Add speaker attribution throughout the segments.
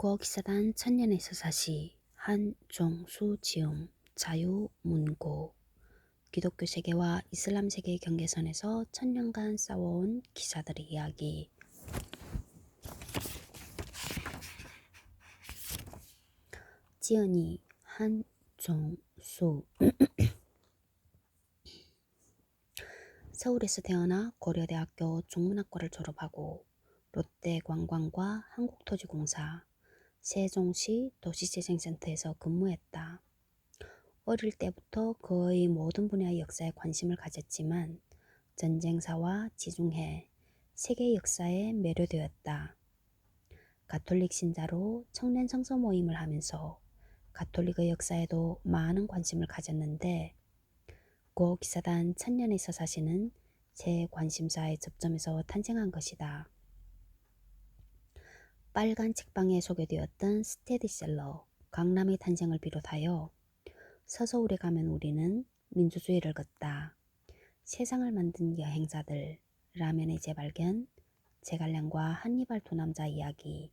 Speaker 1: 고기사단 천년에서 사시 한종수 지음 자유문고. 기독교 세계와 이슬람 세계의 경계선에서 천년간 싸워온 기사들의 이야기. 지은이 한종수. 서울에서 태어나 고려대학교 종문학과를 졸업하고 롯데 관광과 한국토지공사, 세종시 도시재생센터에서 근무했다. 어릴 때부터 거의 모든 분야의 역사에 관심을 가졌지만 전쟁사와 지중해, 세계 역사에 매료되었다. 가톨릭 신자로 청년 성서 모임을 하면서 가톨릭의 역사에도 많은 관심을 가졌는데 고 기사단 천년에서 사시는 제 관심사의 접점에서 탄생한 것이다. 빨간 책방에 소개되었던 스테디셀러 강남의 탄생을 비롯하여 서서울에 가면 우리는 민주주의를 걷다. 세상을 만든 여행자들, 라면의 재발견, 제갈량과 한니발 두 남자 이야기,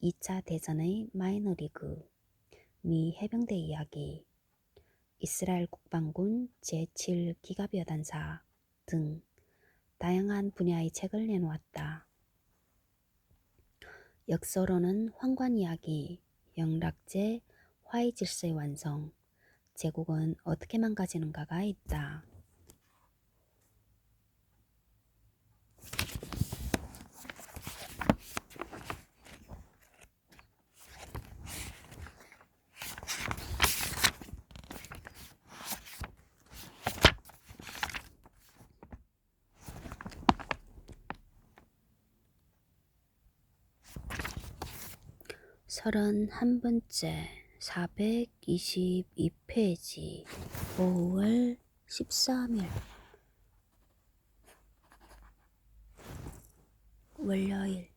Speaker 1: 2차 대전의 마이너리그, 미 해병대 이야기, 이스라엘 국방군 제7기갑여단사 등 다양한 분야의 책을 내놓았다. 역서로는 황관 이야기, 영락제, 화의 질서의 완성, 제국은 어떻게 망가지는가가 있다. 서른 한 번째 422페이지 5월 13일 월요일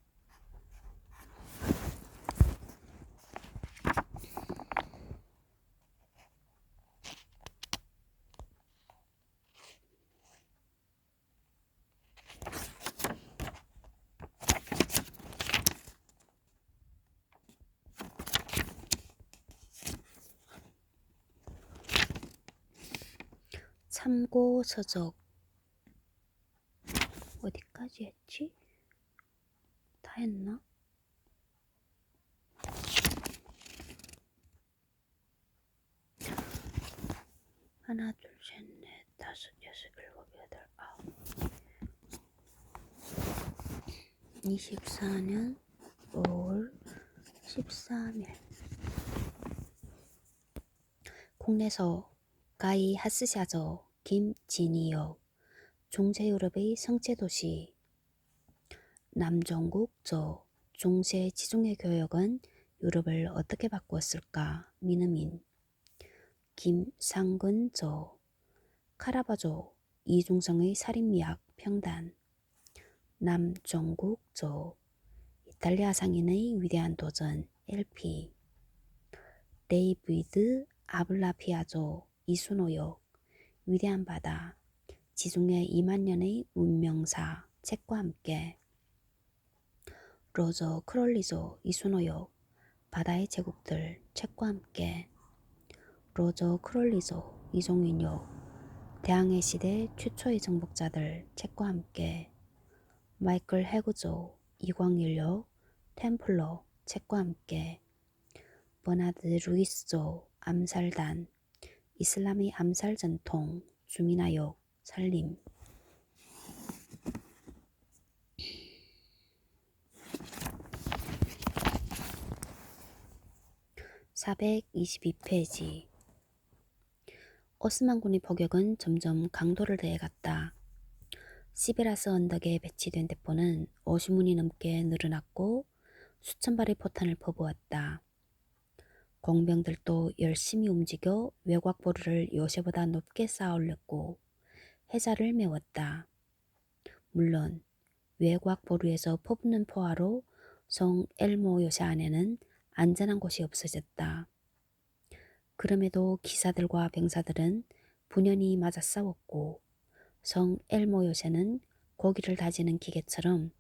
Speaker 1: 참고 서적 어디까지 했지? 다 했나? 하나, 둘, 셋, 넷, 다섯, 여섯, 일곱, 여덟, 아홉. 24년 5월 13일 국내서 가이 하스샤저 김진이역 중세유럽의 성체도시. 남종국 저 중세 지중해 교역은 유럽을 어떻게 바꾸었을까 미느민 김상근 저 카라바조 이중성의 살인미학 평단. 남종국 저 이탈리아 상인의 위대한 도전 LP 데이비드 아블라피아조 이순호역 위대한 바다 지중해 2만 년의 운명사 책과 함께. 로저 크롤리조 이순호역 바다의 제국들 책과 함께. 로저 크롤리조 이종윤역 대항해 시대 최초의 정복자들 책과 함께. 마이클 해구조 이광일역 템플러 책과 함께. 버나드 루이스조 암살단 이슬람의 암살 전통 주민아역 살림 (422 페이지) 오스만군의 포격은 점점 강도를 더해갔다. 시베라스 언덕에 배치된 대포는 50문이 넘게 늘어났고 수천 발의 포탄을 퍼부었다. 공병들도 열심히 움직여 외곽보루를 요새보다 높게 쌓아 올렸고 해자를 메웠다. 물론 외곽보루에서 퍼붓는 포화로 성 엘모 요새 안에는 안전한 곳이 없어졌다. 그럼에도 기사들과 병사들은 분연히 맞아 싸웠고 성 엘모 요새는 고기를 다지는 기계처럼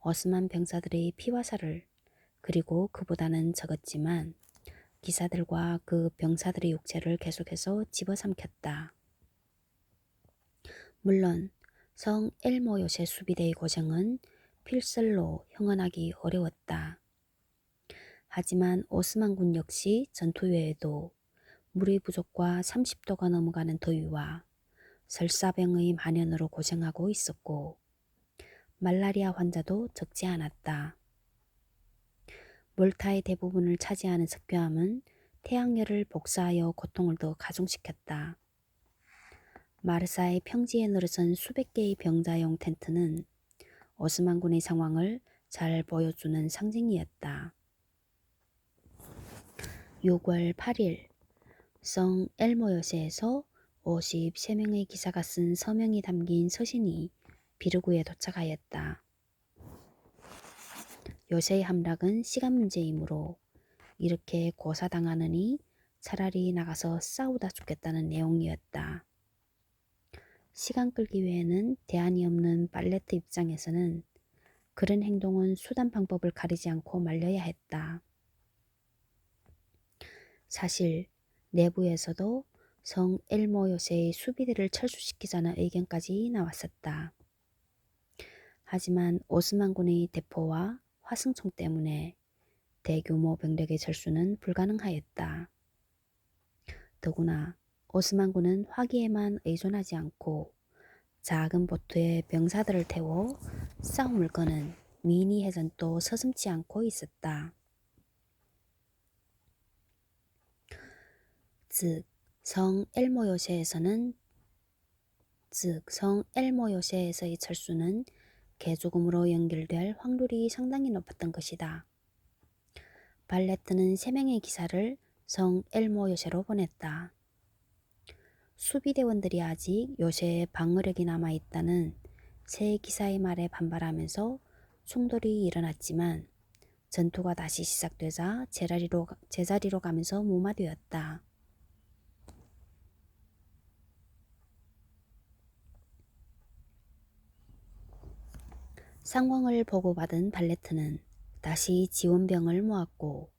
Speaker 1: 어스만 병사들의 피와 살을 그리고 그보다는 적었지만 기사들과 그 병사들의 육체를 계속해서 집어삼켰다. 물론 성 엘모 요새 수비대의 고생은 필설로 형언하기 어려웠다. 하지만 오스만군 역시 전투 외에도 물의 부족과 30도가 넘어가는 더위와 설사병의 만연으로 고생하고 있었고 말라리아 환자도 적지 않았다. 몰타의 대부분을 차지하는 석교암은 태양열을 복사하여 고통을 더 가중시켰다. 마르사의 평지에 늘어선 수백 개의 병자용 텐트는 오스만군의 상황을 잘 보여주는 상징이었다. 6월 8일 성 엘모요세에서 53명의 기사가 쓴 서명이 담긴 서신이 비르구에 도착하였다. 요새의 함락은 시간 문제이므로 이렇게 고사당하느니 차라리 나가서 싸우다 죽겠다는 내용이었다. 시간 끌기 외에는 대안이 없는 발레트 입장에서는 그런 행동은 수단 방법을 가리지 않고 말려야 했다. 사실 내부에서도 성 엘모 요새의 수비대를 철수시키자는 의견까지 나왔었다. 하지만 오스만군의 대포와 화승총 때문에 대규모 병력의 철수는 불가능하였다. 더구나 오스만군은 화기에만 의존하지 않고 작은 보트에 병사들을 태워 싸움을 거는 미니 해전도 서슴지 않고 있었다. 즉, 성 엘모 요새에서는 즉, 성 엘모 요새에서의 철수는 개조금으로 연결될 확률이 상당히 높았던 것이다. 발레트는 세 명의 기사를 성 엘모 요새로 보냈다. 수비대원들이 아직 요새에 방어력이 남아있다는 새 기사의 말에 반발하면서 충돌이 일어났지만 전투가 다시 시작되자 제자리로, 제자리로 가면서 무마되었다. 상황을 보고받은 발레트는 다시 지원병을 모았고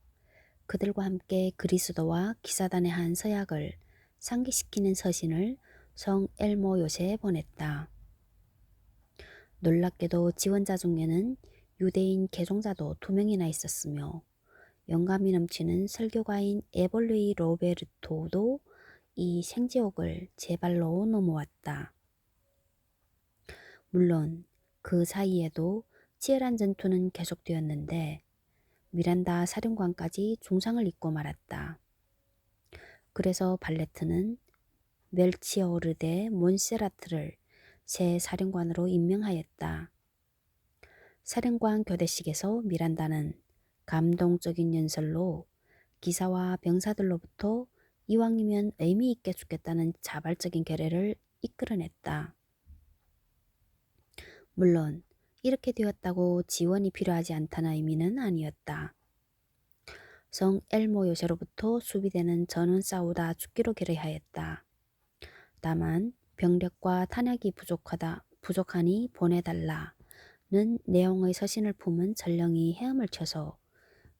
Speaker 1: 그들과 함께 그리스도와 기사단의 한 서약을 상기시키는 서신을 성 엘모 요새에 보냈다. 놀랍게도 지원자 중에는 유대인 개종자도 두 명이나 있었으며 영감이 넘치는 설교가인 에볼리 로베르토도 이 생지옥을 제 발로 넘어왔다. 물론 그 사이에도 치열한 전투는 계속되었는데 미란다 사령관까지 중상을 입고 말았다. 그래서 발레트는 멜치오르 데 몬세라트를 새 사령관으로 임명하였다. 사령관 교대식에서 미란다는 감동적인 연설로 기사와 병사들로부터 이왕이면 의미 있게 죽겠다는 자발적인 결의를 이끌어냈다. 물론 이렇게 되었다고 지원이 필요하지 않다는 의미는 아니었다. 성 엘모 요새로부터 수비대는 전원 싸우다 죽기로 결의하였다. 다만 병력과 탄약이 부족하다 부족하니 보내달라는 내용의 서신을 품은 전령이 헤엄을 쳐서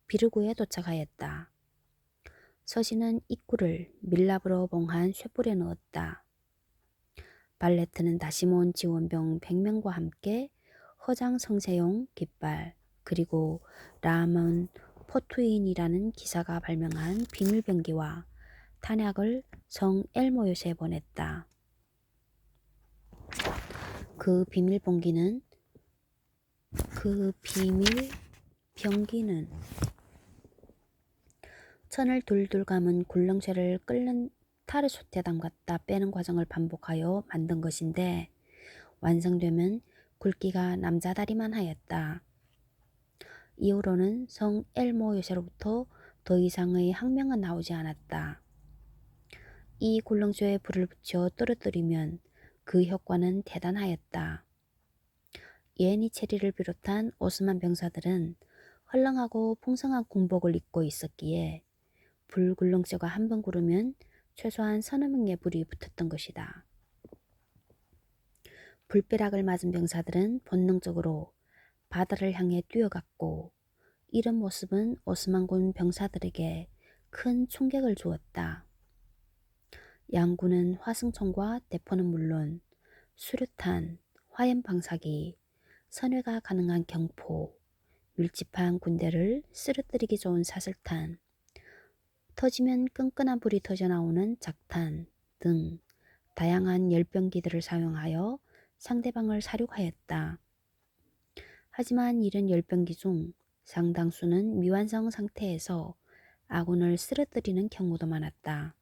Speaker 1: 비르구에 도착하였다. 서신은 입구를 밀랍으로 봉한 쇠불에 넣었다. 발레트는 다시 모은 지원병 100명과 함께 허장 성세용 깃발 그리고 라몬 포투인이라는 기사가 발명한 비밀병기와 탄약을 성 엘모요시에 보냈다. 그 비밀병기는 그 비밀 병기는 천을 둘둘 감은 굴렁쇠를 끓는 타르소테 담갔다 빼는 과정을 반복하여 만든 것인데 완성되면 굵기가 남자 다리만 하였다. 이후로는 성 엘모 요새로부터 더 이상의 학명은 나오지 않았다. 이 굴렁쇠에 불을 붙여 떨어뜨리면 그 효과는 대단하였다. 예니 체리를 비롯한 오스만 병사들은 헐렁하고 풍성한 군복을 입고 있었기에 불굴렁쇠가 한 번 구르면 최소한 서너 명의 불이 붙었던 것이다. 불벼락을 맞은 병사들은 본능적으로 바다를 향해 뛰어갔고 이런 모습은 오스만군 병사들에게 큰 충격을 주었다. 양군은 화승총과 대포는 물론 수류탄, 화염 방사기, 선회가 가능한 경포, 밀집한 군대를 쓰러뜨리기 좋은 사슬탄, 터지면 끈끈한 불이 터져나오는 작탄 등 다양한 열병기들을 사용하여 상대방을 사륙하였다. 하지만 이런 열병기 중 상당수는 미완성 상태에서 아군을 쓰러뜨리는 경우도 많았다.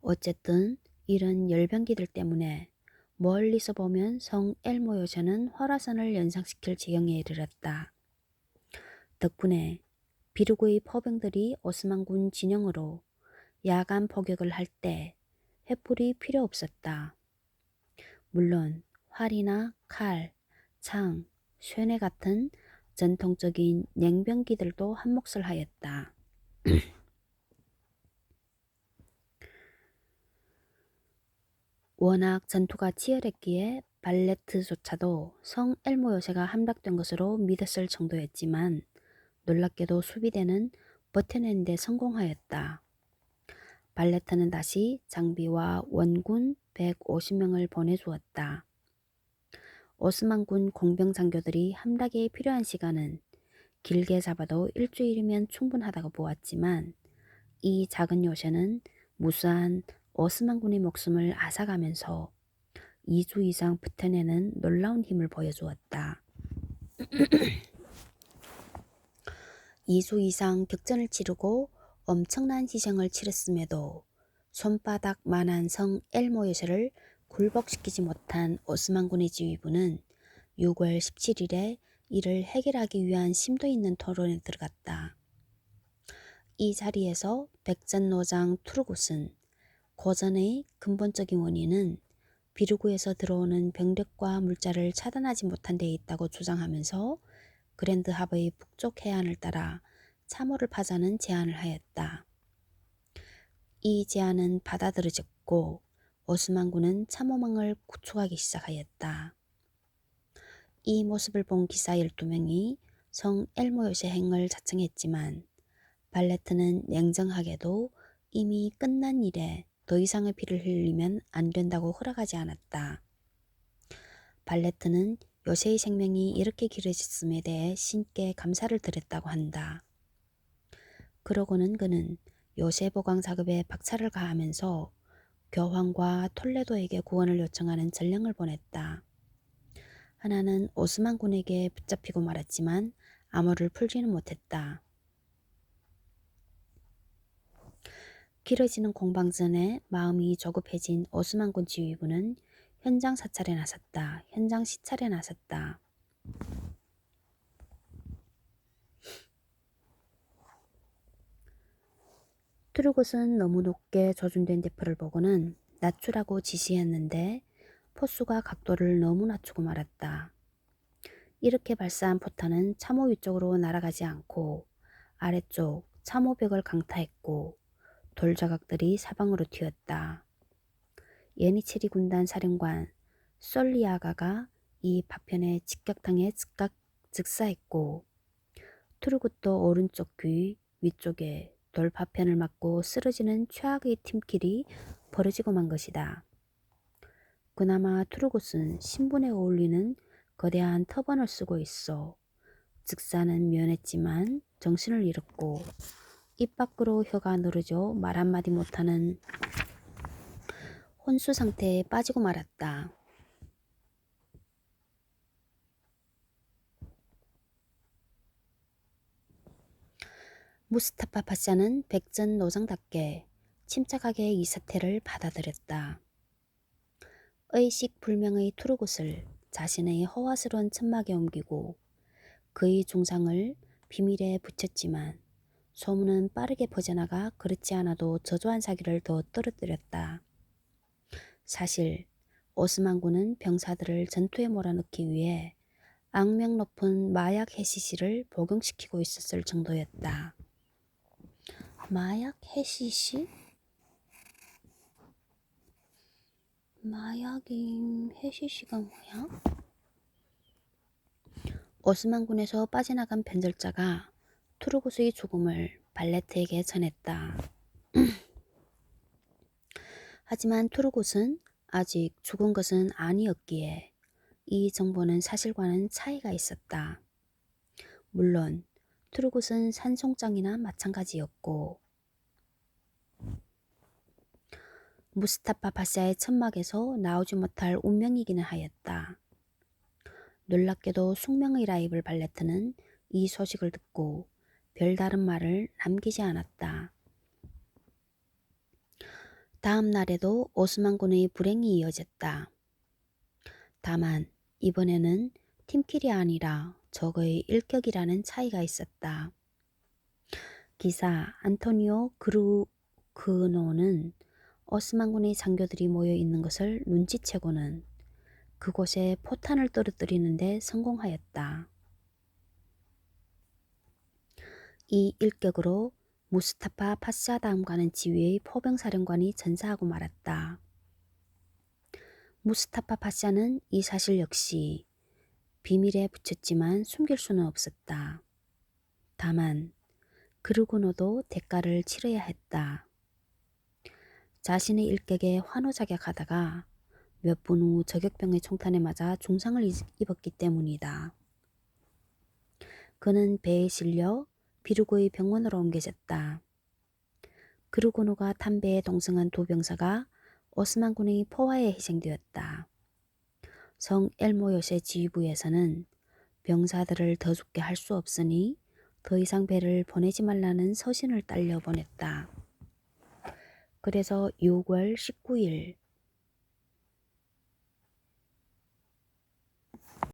Speaker 1: 어쨌든 이런 열병기들 때문에 멀리서 보면 성 엘모 요새는 화라산을 연상시킬 지경에 이르렀다. 덕분에 비르구의 포병들이 오스만군 진영으로 야간 포격을 할때 횃불이 필요 없었다. 물론 활이나 칼, 창, 쇠뇌 같은 전통적인 냉병기들도 한몫을 하였다. 워낙 전투가 치열했기에 발레트조차도 성 엘모 요새가 함락된 것으로 믿었을 정도였지만 놀랍게도 수비대는 버텨낸 데 성공하였다. 발레트는 다시 장비와 원군 150명을 보내주었다. 오스만군 공병 장교들이 함락에 필요한 시간은 길게 잡아도 일주일이면 충분하다고 보았지만 이 작은 요새는 무수한 오스만군의 목숨을 앗아가면서 2주 이상 버텨내는 놀라운 힘을 보여주었다. 2주 이상 격전을 치르고 엄청난 희생을 치렀음에도 손바닥만한 성 엘모 요새를 굴복시키지 못한 오스만군의 지휘부는 6월 17일에 이를 해결하기 위한 심도 있는 토론에 들어갔다. 이 자리에서 백전노장 투르굿은 고전의 근본적인 원인은 비르구에서 들어오는 병력과 물자를 차단하지 못한 데 있다고 주장하면서 그랜드 하버의 북쪽 해안을 따라 참호를 파자는 제안을 하였다. 이 제안은 받아들여졌고 오스만군은 참호망을 구축하기 시작하였다. 이 모습을 본 기사 12명이 성 엘모요새 행을 자청했지만 발레트는 냉정하게도 이미 끝난 일에 더 이상의 피를 흘리면 안 된다고 허락하지 않았다. 발레트는 요새의 생명이 이렇게 길어졌음에 대해 신께 감사를 드렸다고 한다. 그러고는 그는 요새 보강 작업에 박차를 가하면서 교황과 톨레도에게 구원을 요청하는 전령을 보냈다. 하나는 오스만 군에게 붙잡히고 말았지만 암호를 풀지는 못했다. 길어지는 공방전에 마음이 조급해진 오스만군 지휘부는 현장 사찰에 나섰다. 현장 시찰에 나섰다. 트루곳은 너무 높게 조준된 대포를 보고는 낮추라고 지시했는데 포수가 각도를 너무 낮추고 말았다. 이렇게 발사한 포탄은 참호 위쪽으로 날아가지 않고 아래쪽 참호벽을 강타했고 돌자각들이 사방으로 튀었다. 예니체리 군단 사령관 솔리아가가 이 파편에 직격당해 즉각 즉사했고 투르굿도 오른쪽 귀 위쪽에 돌 파편을 맞고 쓰러지는 최악의 팀킬이 벌어지고 만 것이다. 그나마 투르굿은 신분에 어울리는 거대한 터번을 쓰고 있어 즉사는 면했지만 정신을 잃었고 입 밖으로 혀가 늘어져 말 한마디 못하는 혼수 상태에 빠지고 말았다. 무스타파 파샤는 백전 노장답게 침착하게 이 사태를 받아들였다. 의식 불명의 투르굿을 자신의 허화스러운 천막에 옮기고 그의 중상을 비밀에 붙였지만 소문은 빠르게 퍼져나가 그렇지 않아도 저조한 사기를 더 떨어뜨렸다. 사실 오스만군은 병사들을 전투에 몰아넣기 위해 악명 높은 마약 해시시를 복용시키고 있었을 정도였다. 마약 해시시? 마약인 해시시가 뭐야? 오스만군에서 빠져나간 변절자가 투르굿의 죽음을 발레트에게 전했다. 하지만 투르굿은 아직 죽은 것은 아니었기에 이 정보는 사실과는 차이가 있었다. 물론 투르굿은 산송장이나 마찬가지였고 무스타파 파샤의 천막에서 나오지 못할 운명이기는 하였다. 놀랍게도 숙명의 라이벌 발레트는 이 소식을 듣고 별다른 말을 남기지 않았다. 다음 날에도 오스만군의 불행이 이어졌다. 다만 이번에는 팀킬이 아니라 적의 일격이라는 차이가 있었다. 기사 안토니오 그루그노는 오스만군의 장교들이 모여 있는 것을 눈치채고는 그곳에 포탄을 떨어뜨리는데 성공하였다. 이 일격으로 무스타파 파샤 다음과는 지위의 포병사령관이 전사하고 말았다. 무스타파 파샤는 이 사실 역시 비밀에 붙였지만 숨길 수는 없었다. 다만 그르고노도 대가를 치러야 했다. 자신의 일격에 환호작약하다가 몇 분 후 저격병의 총탄에 맞아 중상을 입었기 때문이다. 그는 배에 실려 비르고의 병원으로 옮겨졌다. 그르고노가 탄 배에 동승한 두 병사가 오스만 군의 포화에 희생되었다. 성 엘모요세 지휘부에서는 병사들을 더 죽게 할 수 없으니 더 이상 배를 보내지 말라는 서신을 딸려 보냈다. 그래서 6월 19일